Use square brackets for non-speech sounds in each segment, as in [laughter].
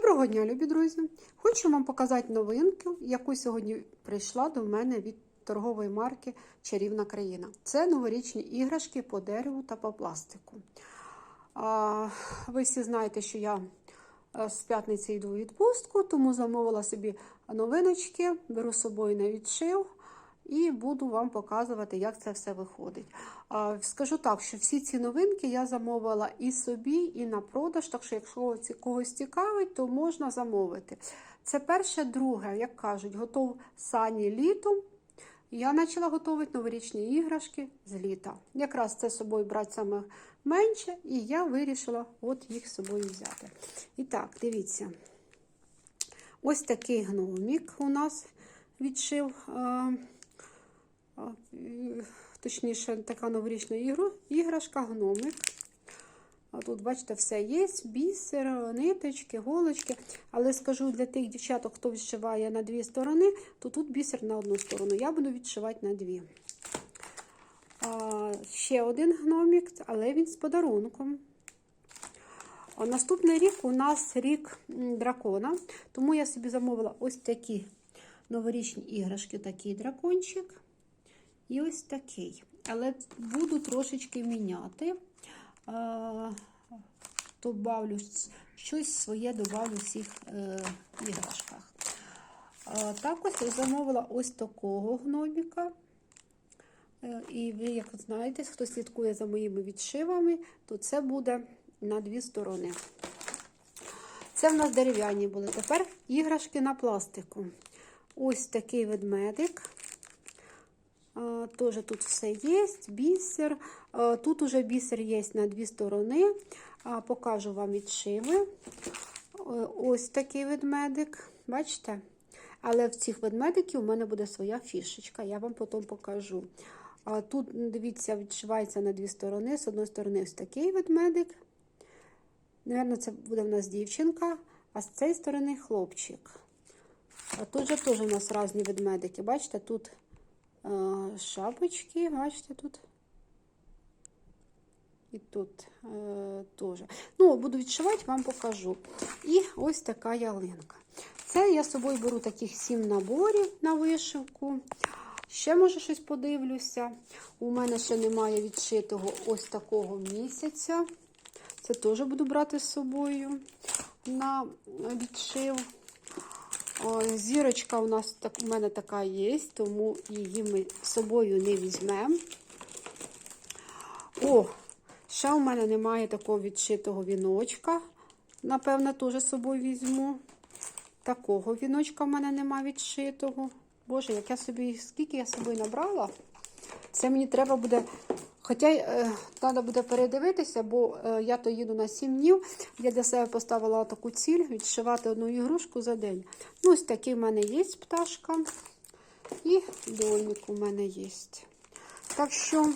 Доброго дня, любі друзі! Хочу вам показати новинку, яку сьогодні прийшла до мене від торгової марки Чарівна країна. Це новорічні іграшки по дереву та по пластику. Ви всі знаєте, що я е, з п'ятниці йду у відпустку, тому замовила собі новиночки, беру з собою на відшив. І буду вам показувати, як це все виходить. Скажу так, що всі ці новинки я замовила і собі, і на продаж. Так що, якщо когось цікавить, то можна замовити. Це перше, друге, як кажуть, готов сані літом. Я почала готувати новорічні іграшки з літа. Якраз це з собою брати саме менше, і я вирішила от їх з собою взяти. І так, дивіться. Ось такий гномік у нас відшив. А, точніше, така новорічна ігру, іграшка, гномик. Тут, бачите, все є: бісер, ниточки, голочки. Але скажу для тих дівчаток, хто відшиває на дві сторони, то тут бісер на одну сторону. Я буду відшивати на дві. А, ще один гномик, але він з подарунком. А наступний рік у нас рік дракона, тому я собі замовила ось такі новорічні іграшки, такий дракончик. І ось такий. Але буду трошечки міняти. Добавлю щось своє добавлю в цих е, іграшках. А, також я замовила ось такого гноміка. Е, і ви, як знаєте, хто слідкує за моїми відшивами, то це буде на дві сторони. Це в нас дерев'яні були. Тепер іграшки на пластику. Ось такий ведмедик. Тоже тут все є, бісер. Тут уже бісер є на дві сторони. Покажу вам відшиви. Ось такий ведмедик, бачите? Але в цих ведмедиків у мене буде своя фішечка, я вам потім покажу. Тут, дивіться, відшивається на дві сторони. З одної сторони, ось такий ведмедик. Наверно, це буде в нас дівчинка, а з цієї сторони хлопчик. А тут же теж у нас різні ведмедики. Бачите, тут шапочки, бачите, тут. І тут е, теж. Ну, буду відшивати, вам покажу. І ось така ялинка. Це я з собою беру таких сім наборів на вишивку. Ще, може, щось подивлюся. У мене ще немає відшитого ось такого місяця. Це теж буду брати з собою на відшив. Зірочка у нас так, у мене така є, тому її ми з собою не візьмемо. О, ще у мене немає такого відшитого віночка. Напевно, теж з собою візьму. Такого віночка в мене немає відшитого. Боже, як я собі, скільки я собою набрала, це мені треба буде. Хоча е, треба буде передивитися, бо е, я то їду на 7 днів. Я для себе поставила таку ціль відшивати одну ігрушку за день. Ну, Ось такий в мене є пташка. І домик у мене є. Так що,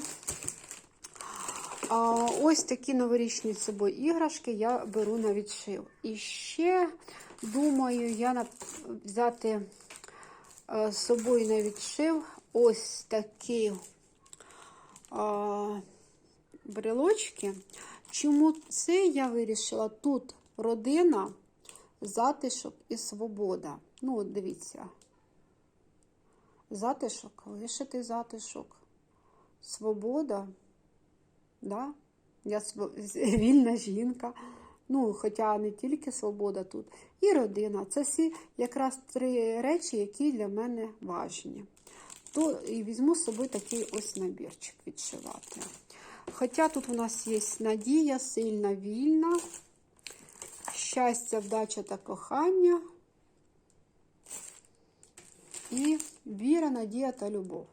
а, ось такі новорічні з собою іграшки я беру на відшив. І ще, думаю, я взяти а, з собою на відшив ось такі брелочки. Чому це я вирішила? Тут родина, затишок і свобода. Ну, от дивіться. Затишок, вишитий затишок, свобода. Да? Я [laughs] вільна жінка. Ну, хоча не тільки свобода тут, і родина. Це всі якраз три речі, які для мене важні то і візьму з собою такий ось набірчик відшивати. Хоча тут у нас є надія, сильна, вільна, щастя, вдача та кохання. І віра, надія та любов.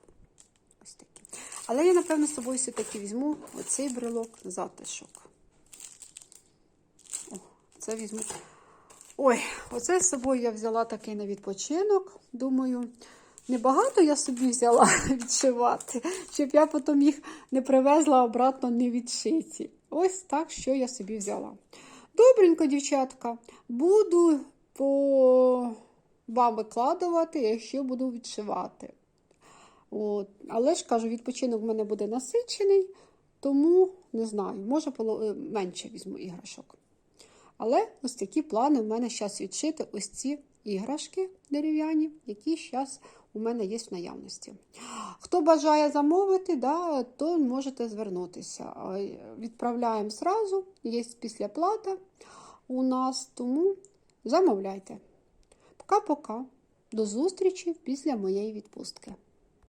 Ось такі. Але я, напевно, з собою все-таки візьму оцей брелок затишок. О, це візьму. Ой, оце з собою я взяла такий на відпочинок. Думаю, Небагато я собі взяла [laughs] відшивати, щоб я потім їх не привезла обратно не відшиті. Ось так, що я собі взяла. Добренько, дівчатка, буду по вам викладувати, якщо буду відшивати. От. Але ж кажу, відпочинок в мене буде насичений, тому не знаю, може менше візьму іграшок. Але ось такі плани в мене зараз відшити ось ці іграшки дерев'яні, які зараз у мене є в наявності. Хто бажає замовити, да, то можете звернутися. Відправляємо зразу, є післяплата у нас, тому замовляйте. Пока-пока. До зустрічі після моєї відпустки.